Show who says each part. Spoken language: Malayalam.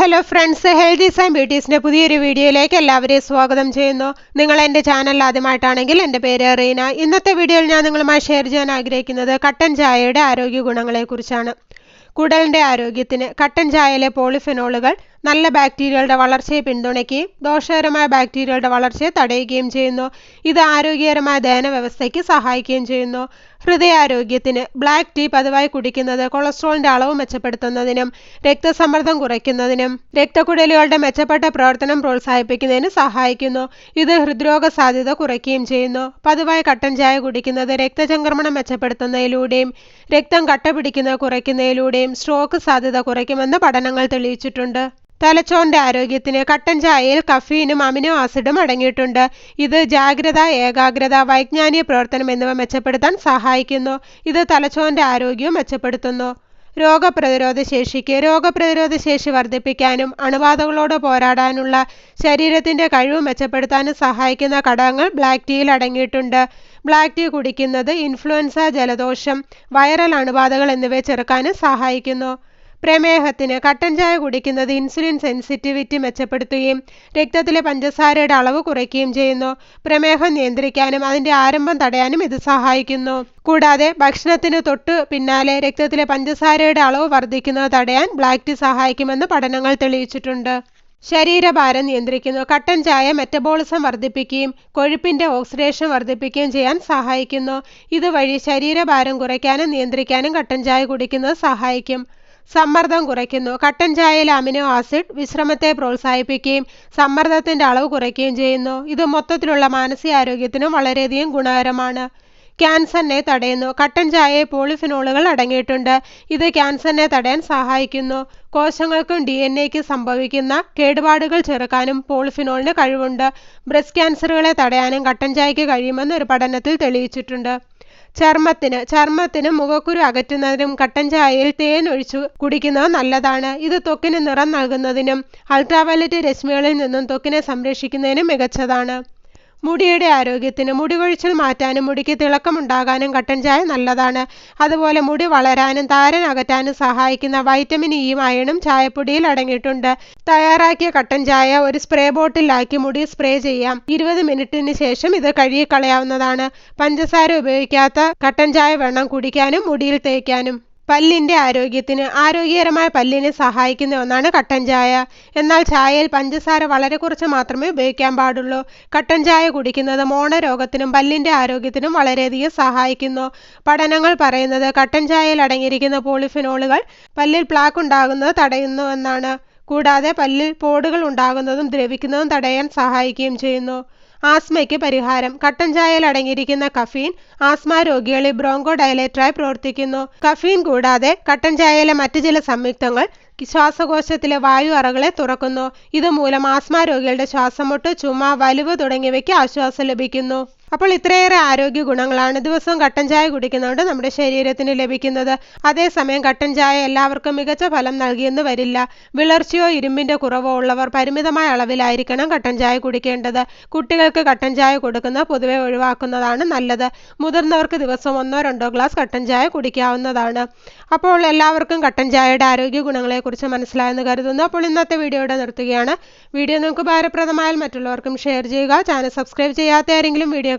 Speaker 1: ഹലോ ഫ്രണ്ട്സ് ഹെൽത്തി സൈൻ ബ്യൂട്ടീസിന്റെ പുതിയൊരു വീഡിയോയിലേക്ക് എല്ലാവരെയും സ്വാഗതം ചെയ്യുന്നു. നിങ്ങൾ എന്റെ ചാനൽ ആദ്യമായിട്ടാണെങ്കിൽ എന്റെ പേര് റീന. ഇന്നത്തെ വീഡിയോയിൽ ഞാൻ നിങ്ങളുമായി ഷെയർ ചെയ്യാൻ ആഗ്രഹിക്കുന്നത് കട്ടൻ ചായയുടെ ആരോഗ്യ ഗുണങ്ങളെക്കുറിച്ചാണ്. കുടലിന്റെ ആരോഗ്യത്തിന് കട്ടൻ ചായയിലെ പോളിഫെനോളുകൾ നല്ല ബാക്ടീരിയകളുടെ വളർച്ചയെ പിന്തുണയ്ക്കുകയും ദോഷകരമായ ബാക്ടീരിയകളുടെ വളർച്ചയെ തടയുകയും ചെയ്യുന്നു. ഇത് ആരോഗ്യകരമായ ദഹന വ്യവസ്ഥയ്ക്ക് സഹായിക്കുകയും ചെയ്യുന്നു. ഹൃദയാരോഗ്യത്തിന് ബ്ലാക്ക് ടീ പതിവായി കുടിക്കുന്നത് കൊളസ്ട്രോളിന്റെ അളവ് മെച്ചപ്പെടുത്തുന്നതിനും രക്തസമ്മർദ്ദം കുറയ്ക്കുന്നതിനും രക്തക്കുഴലുകളുടെ മെച്ചപ്പെട്ട പ്രവർത്തനം പ്രോത്സാഹിപ്പിക്കുന്നതിന് സഹായിക്കുന്നു. ഇത് ഹൃദ്രോഗ സാധ്യത കുറയ്ക്കുകയും ചെയ്യുന്നു. പതിവായി കട്ടൻ ചായ കുടിക്കുന്നത് രക്തചംക്രമണം മെച്ചപ്പെടുത്തുന്നതിലൂടെയും രക്തം കട്ട പിടിക്കുന്നത് കുറയ്ക്കുന്നതിലൂടെയും സ്ട്രോക്ക് സാധ്യത കുറയ്ക്കുമെന്ന് പഠനങ്ങൾ തെളിയിച്ചിട്ടുണ്ട്. തലച്ചോറിന്റെ ആരോഗ്യത്തിന് കട്ടൻ ചായയിൽ കഫീനും അമിനോ ആസിഡും അടങ്ങിയിട്ടുണ്ട്. ഇത് ജാഗ്രത ഏകാഗ്രത വൈജ്ഞാനിക പ്രവർത്തനം എന്നിവ മെച്ചപ്പെടുത്താൻ സഹായിക്കുന്നു. ഇത് തലച്ചോറിന്റെ ആരോഗ്യവും മെച്ചപ്പെടുത്തുന്നു. രോഗപ്രതിരോധ ശേഷിക്ക് രോഗപ്രതിരോധ ശേഷി വർദ്ധിപ്പിക്കാനും അണുബാധകളോട് പോരാടാനുള്ള ശരീരത്തിന്റെ കഴിവ് മെച്ചപ്പെടുത്താനും സഹായിക്കുന്ന ഘടകങ്ങൾ ബ്ലാക്ക് ടീയിൽ അടങ്ങിയിട്ടുണ്ട്. ബ്ലാക്ക് ടീ കുടിക്കുന്നത് ഇൻഫ്ലുവൻസ ജലദോഷം വൈറൽ അണുബാധകൾ എന്നിവയെ ചെറുക്കാനും സഹായിക്കുന്നു. പ്രമേഹത്തിന് കട്ടൻ ചായ കുടിക്കുന്നത് ഇൻസുലിൻ സെൻസിറ്റിവിറ്റി മെച്ചപ്പെടുത്തുകയും രക്തത്തിലെ പഞ്ചസാരയുടെ അളവ് കുറയ്ക്കുകയും ചെയ്യുന്നു. പ്രമേഹം നിയന്ത്രിക്കാനും അതിന്റെ ആരംഭം തടയാനും ഇത് സഹായിക്കുന്നു. കൂടാതെ ഭക്ഷണത്തിന് തൊട്ട് പിന്നാലെ രക്തത്തിലെ പഞ്ചസാരയുടെ അളവ് വർദ്ധിക്കുന്നത് തടയാൻ ബ്ലാക്ക് ടീ സഹായിക്കുമെന്ന് പഠനങ്ങൾ തെളിയിച്ചിട്ടുണ്ട്. ശരീരഭാരം നിയന്ത്രിക്കുന്നു. കട്ടൻ ചായ മെറ്റബോളിസം വർദ്ധിപ്പിക്കുകയും കൊഴുപ്പിന്റെ ഓക്സിഡേഷൻ വർദ്ധിപ്പിക്കുകയും ചെയ്യാൻ സഹായിക്കുന്നു. ഇതുവഴി ശരീരഭാരം കുറയ്ക്കാനും നിയന്ത്രിക്കാനും കട്ടൻ ചായ കുടിക്കുന്നത് സഹായിക്കും. സമ്മർദ്ദം കുറയ്ക്കുന്നു. കട്ടൻ ചായയിൽ അമിനോ ആസിഡ് വിശ്രമത്തെ പ്രോത്സാഹിപ്പിക്കുകയും സമ്മർദ്ദത്തിന്റെ അളവ് കുറയ്ക്കുകയും ചെയ്യുന്നു. ഇത് മൊത്തത്തിലുള്ള മാനസികാരോഗ്യത്തിനും വളരെയധികം ഗുണകരമാണ്. ക്യാൻസറിനെ തടയുന്നു. കട്ടൻ ചായയിൽ പോളിഫിനോളുകൾ അടങ്ങിയിട്ടുണ്ട്. ഇത് ക്യാൻസറിനെ തടയാൻ സഹായിക്കുന്നു. കോശങ്ങൾക്കും ഡി എൻ എക്ക് സംഭവിക്കുന്ന കേടുപാടുകൾ ചെറുക്കാനും പോളിഫിനോളിന് കഴിവുണ്ട്. ബ്രസ്റ്റ് ക്യാൻസറുകളെ തടയാനും കട്ടൻ ചായയ്ക്ക് കഴിയുമെന്ന് ഒരു പഠനത്തിൽ തെളിയിച്ചിട്ടുണ്ട്. ചർമ്മത്തിന് ചർമ്മത്തിന് മുഖക്കുരു അകറ്റുന്നതിനും കട്ടൻ ചായയിൽ തേൻ ഒഴിച്ചു കുടിക്കുന്നത് നല്ലതാണ്. ഇത് ത്വക്കിന് നിറം നൽകുന്നതിനും അൾട്രാവയലറ്റ് രശ്മികളിൽ നിന്നും ത്വക്കിനെ സംരക്ഷിക്കുന്നതിനും മികച്ചതാണ്. മുടിയുടെ ആരോഗ്യത്തിന് മുടി കൊഴിച്ചിൽ മാറ്റാനും മുടിക്ക് തിളക്കമുണ്ടാകാനും കട്ടൻ ചായ നല്ലതാണ്. അതുപോലെ മുടി വളരാനും താരൻ അകറ്റാനും സഹായിക്കുന്ന വൈറ്റമിൻ ഇയും അയണും ചായപ്പൊടിയിൽ അടങ്ങിയിട്ടുണ്ട്. തയ്യാറാക്കിയ കട്ടൻ ചായ ഒരു സ്പ്രേ ബോട്ടിലാക്കി മുടി സ്പ്രേ ചെയ്യാം. ഇരുപത് മിനിറ്റിന് ശേഷം ഇത് കഴുകിക്കളയാവുന്നതാണ്. പഞ്ചസാര ഉപയോഗിക്കാത്ത കട്ടൻ ചായ വെള്ളം കുടിക്കാനും മുടിയിൽ തേയ്ക്കാനും. പല്ലിന്റെ ആരോഗ്യത്തിന് ആരോഗ്യകരമായ പല്ലിനെ സഹായിക്കുന്ന ഒന്നാണ് കട്ടൻ ചായ. എന്നാൽ ചായയിൽ പഞ്ചസാര വളരെ കുറച്ച് മാത്രമേ ഉപയോഗിക്കാൻ പാടുള്ളൂ. കട്ടൻ ചായ കുടിക്കുന്നത് മോണരോഗത്തിനും പല്ലിന്റെ ആരോഗ്യത്തിനും വളരെയധികം സഹായിക്കുന്നു. പഠനങ്ങൾ പറയുന്നത് കട്ടൻ ചായയിൽ അടങ്ങിയിരിക്കുന്ന പോളിഫിനോളുകൾ പല്ലിൽ പ്ലാക്ക് ഉണ്ടാകുന്നത് തടയുന്നു എന്നാണ്. കൂടാതെ പല്ലിൽ പോടുകൾ ഉണ്ടാകുന്നതും ദ്രവിക്കുന്നതും തടയാൻ സഹായിക്കുകയും ചെയ്യുന്നു. ആസ്മയ്ക്ക് പരിഹാരം. കട്ടൻ ചായയിൽ അടങ്ങിയിരിക്കുന്ന കഫീൻ ആസ്മ രോഗികളിൽ ബ്രോങ്കോ ഡയലേറ്ററായി പ്രവർത്തിക്കുന്നു. കഫീൻ കൂടാതെ കട്ടൻ ചായയിലെ മറ്റു ചില സംയുക്തങ്ങൾ ശ്വാസകോശത്തിലെ വായു അറകളെ തുറക്കുന്നു. ഇതുമൂലം ആസ്മ രോഗികളുടെ ശ്വാസമുട്ട് ചുമ വലിവ് തുടങ്ങിയവയ്ക്ക് ആശ്വാസം ലഭിക്കുന്നു. അപ്പോൾ ഇത്രയേറെ ആരോഗ്യ ഗുണങ്ങളാണ് ദിവസവും കട്ടൻ ചായ കുടിക്കുന്നതുകൊണ്ട് നമ്മുടെ ശരീരത്തിന് ലഭിക്കുന്നത്. അതേസമയം കട്ടൻ ചായ എല്ലാവർക്കും മികച്ച ഫലം നൽകിയെന്ന് വരില്ല. വിളർച്ചയോ ഇരുമ്പിന്റെ കുറവോ ഉള്ളവർ പരിമിതമായ അളവിലായിരിക്കണം കട്ടൻ ചായ കുടിക്കേണ്ടത്. കുട്ടികൾക്ക് കട്ടൻ ചായ കൊടുക്കുന്നത് പൊതുവെ ഒഴിവാക്കുന്നതാണ് നല്ലത്. മുതിർന്നവർക്ക് ദിവസം ഒന്നോ രണ്ടോ ഗ്ലാസ് കട്ടൻ ചായ കുടിക്കാവുന്നതാണ്. അപ്പോൾ എല്ലാവർക്കും കട്ടൻ ചായയുടെ ആരോഗ്യ ഗുണങ്ങളെക്കുറിച്ച് മനസ്സിലായെന്ന് കരുതുന്നു. അപ്പോൾ ഇന്നത്തെ വീഡിയോയുടെ നിർത്തുകയാണ്. വീഡിയോ നിങ്ങൾക്ക് ഭാരപ്രദമായാൽ മറ്റുള്ളവർക്കും ഷെയർ ചെയ്യുക. ചാനൽ സബ്സ്ക്രൈബ് ചെയ്യാത്ത ആരെങ്കിലും വീഡിയോ